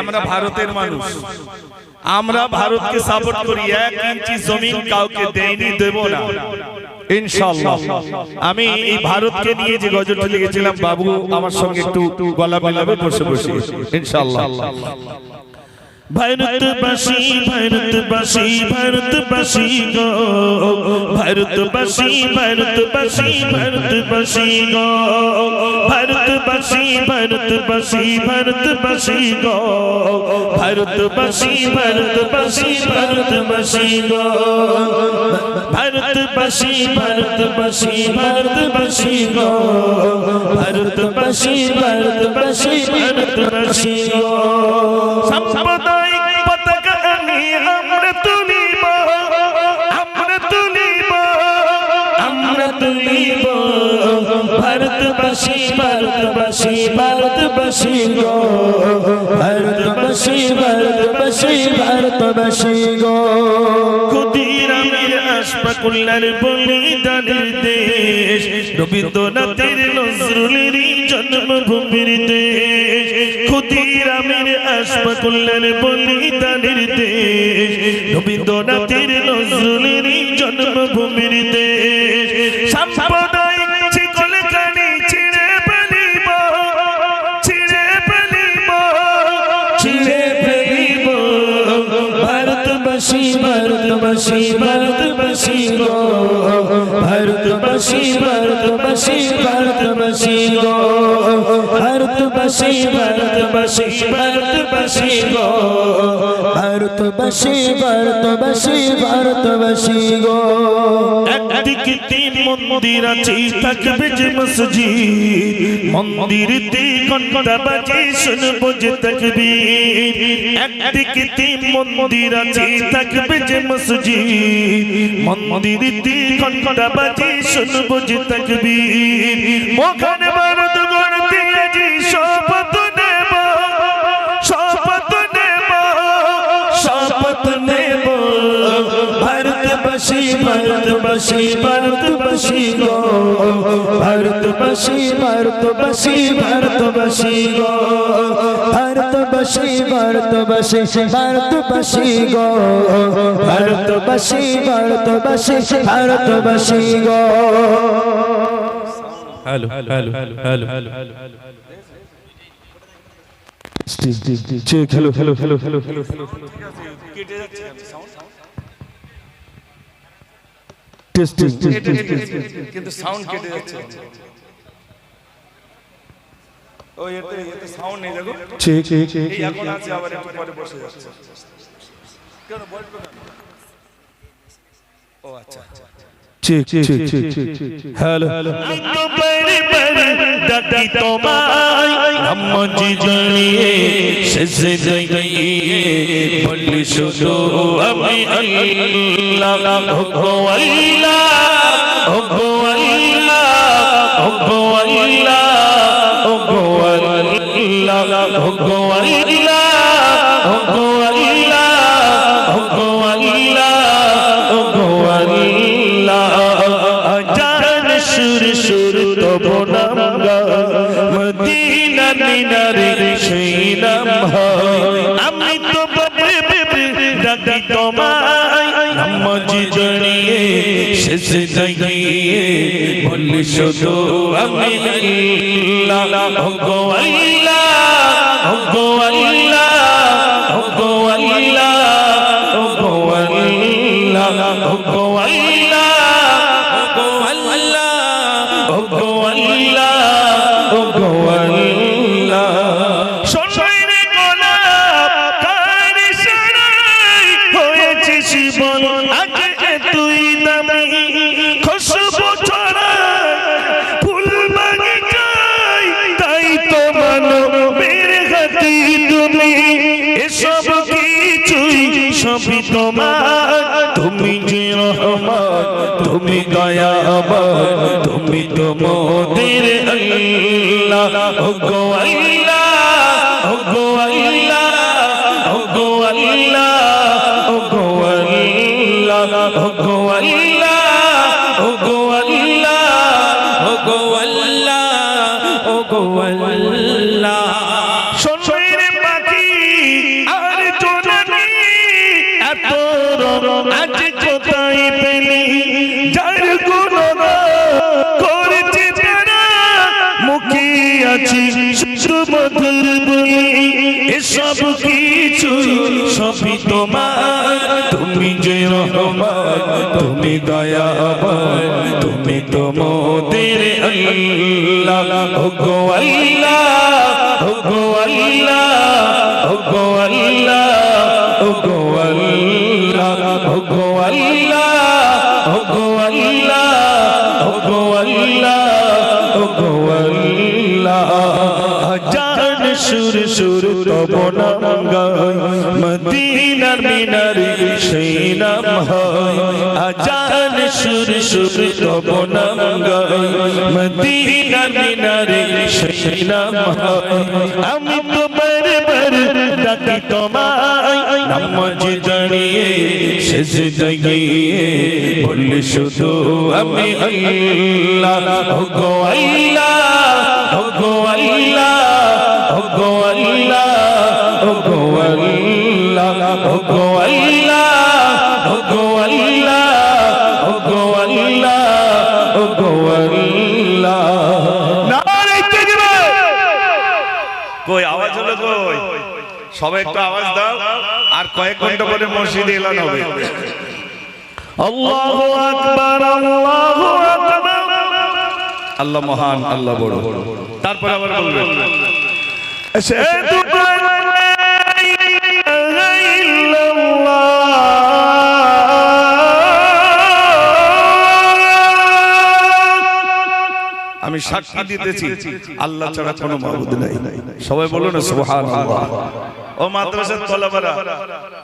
আমরা ভারতের মানুষ। আমরা ভারতকে সাপোর্ট করি, এক ইঞ্চি জমিন কাউকে দেয়নি দেব না। আমি এই ভারতকে নিয়ে যে গজলটি লিখেছিলাম, বাবু আমার সঙ্গে একটু গলা বসে বসে। ভারতবাসী ভারতবাসী ভারতবাসী গো ভারতবাসী ভারতবাসী ভারতবাসী গো ভারতবাসী ভারতবাসী ভারতবাসী গো ভারতবাসী ভারতবাসী ভারতবাসী গো ভারতবাসী ভারতবাসী ভারতবাসী গো ভারতবাসী ভারতবাসী ভারতবাসী গো সাম্প্রদায়িক তুলিব ভারত বসি ভারত বসি ভারত বসি গো ভারত বসি ভারত বসি ভারত বসি গো কুদিরামের আশফাকুল্লার বলিদানের দেশ। রবীন্দ্রনাথের নজরুলের জন্মভূমির দেশ। কুদিরামের আশফাকুল্লার বলিদানের দেশ। রবীন্দ্রনাথের নজরুলের জন্মভূমির দেশ। সাম্প্রদায়িক শিকল কানি ছিঁড়ে ফেলিব ছিঁড়ে ফেলিব ছিঁড়ে ফেলিব। ভারতবাসী ভারতবাসী ভারতবাসী গো। ভারতবাসী ভারতবাসী ভারতবাসী গো। ভারতবাসী ভারতবাসী ভারতবাসী গো। ভারতবাসী ভারতবাসী ভারতবাসী গো। একদিকে তিন মন্দির আছে, থাকবে যে মসজিদ। মন্দিরতে ঘণ্টা বাজে, শুনব যে তকবীর। একদিকে তিন মন্দির আছে, থাকবে যে মসজিদ। মন্দিরতে ঘণ্টা বাজে, শুনব যে তকবীর। মোখান ভারত গড়তে বসি ভারত বসি গো ভারত বসি ভারত বসি ভারত বসি গো ভারত বসি ভারত বসি ভারত বসি গো ভারত বসি ভারত বসি ভারত বসি গো হ্যালো হ্যালো হ্যালো হ্যালো খেলো খেলো খেলো খেলো খেলো খেলো খেলো কেটে যাচ্ছে সাউন্ড টেস্টিং কিন্তু সাউন্ড কেটে যাচ্ছে। ও এতে এতে সাউন্ড নেই দেখো। ঠিক ঠিক ঠিক। এখন আছে আবার একটু পরে বসে যাচ্ছে। কেন বসবে কেন? ও আচ্ছা ঠিক ঠিক হ্যালো ডাকি ডাকি তোমায়। নামাজি জড়িয়ে শেষে দাঁড়িয়ে বলি শুধু আমি ওগো সবই তোমার তুমি যে রহমান তুমি দয়াবান তুমি তো মোদের আল্লাহ আল্লাহ আছে মধুর বলি এসব কিছু সবই তোমার। তুমি যে রহমান, তুমি দয়াবান, তুমি তো মোদের আল্লাহ। ওগো আল্লাহ ওগো আল্লাহ ওগো আল্লাহ, ওগো নাম গায় মদিনার মিনারে সেই নাম হয়। আজান সুর সুর তব নাম গায় মদিনার মিনারে সেই নাম হয়। আমি তো তোমায় নামাজ শেষ দাঁড়িয়ে বললে শুধু আমি আল্লাহ। গো আল্লাহ হলো কই? সবাই একটু আওয়াজ দাও। আর কয়েক ঘণ্টা পরে মসজিদে এলান হবে। আল্লাহু আকবার আল্লাহু আকবার। আল্লাহ মহান আল্লাহ বড়। তারপরে আবার বলবেন আল্লা আমি সাক্ষী দিতেছি। আল্লাহ ছাড়া কোনো মাবুদ নাই। সবাই বলো না সুবহানাল্লাহ। ও মাদ্রাসার তলাবারা।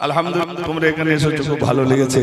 আলহামদুলিল্লাহ তোমরা এখানে এসেছ খুব ভালো লেগেছে।